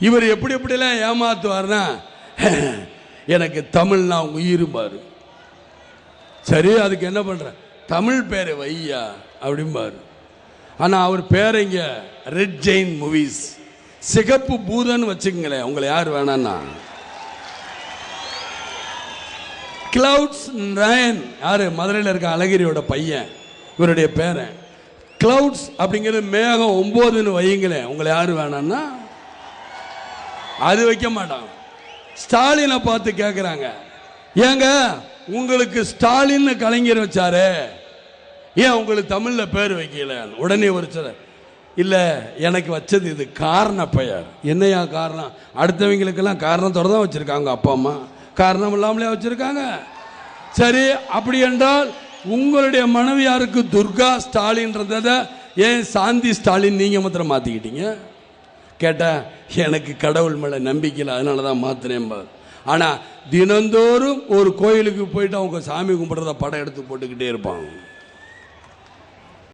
இவர் எப்படி எப்படிலாம் ஏமாத்துவார்னா எனக்கு தமிழ்னா உயிர் பாரு. சரி அதுக்கு என்ன பண்ணுற தமிழ் பேரை வையா அப்படிம்பாரு ஆனால் அவர் பேர் ரெட் ஜெயின் மூவிஸ் சிகப்பு பூதன் வச்சுக்கங்களேன் உங்களை யார் வேணான்னா. கிளவுட்ஸ் நயன் யாரு? மதுரையில் இருக்க அழகிரியோட பையன் இவருடைய பேரன். கிளவுட்ஸ் அப்படிங்கிறது மேகம் ஒம்போதுன்னு வையுங்களேன் உங்களை யார் வேணான்னா அது வைக்க மாட்டாங்க. ஸ்டாலினை பார்த்து கேட்குறாங்க ஏங்க உங்களுக்கு ஸ்டாலின்னு கலைஞர் வச்சாரு. ஏன் உங்களுக்கு தமிழில் பேர் வைக்கல? உடனே ஒரு சில இல்லை எனக்கு வச்சது இது காரண பெயர். என்னையா காரணம்? அடுத்தவங்களுக்கெல்லாம் காரணத்தோட தான் வச்சுருக்காங்க அப்பா அம்மா. காரணம் இல்லாமலே வச்சுருக்காங்க. சரி அப்படி என்றால் உங்களுடைய மனைவியாருக்கு துர்கா ஸ்டாலின்றதை ஏன் சாந்தி ஸ்டாலின் நீங்கள் மாத்திரம் மாற்றிக்கிட்டீங்க கேட்டா எனக்கு கடவுள் மேலே நம்பிக்கையில் அதனால தான் மாற்றினேன் ஆனால் தினந்தோறும் ஒரு கோயிலுக்கு போயிட்டு அவங்க சாமி கும்பிட்றத படம் எடுத்து போட்டுக்கிட்டே இருப்பாங்க.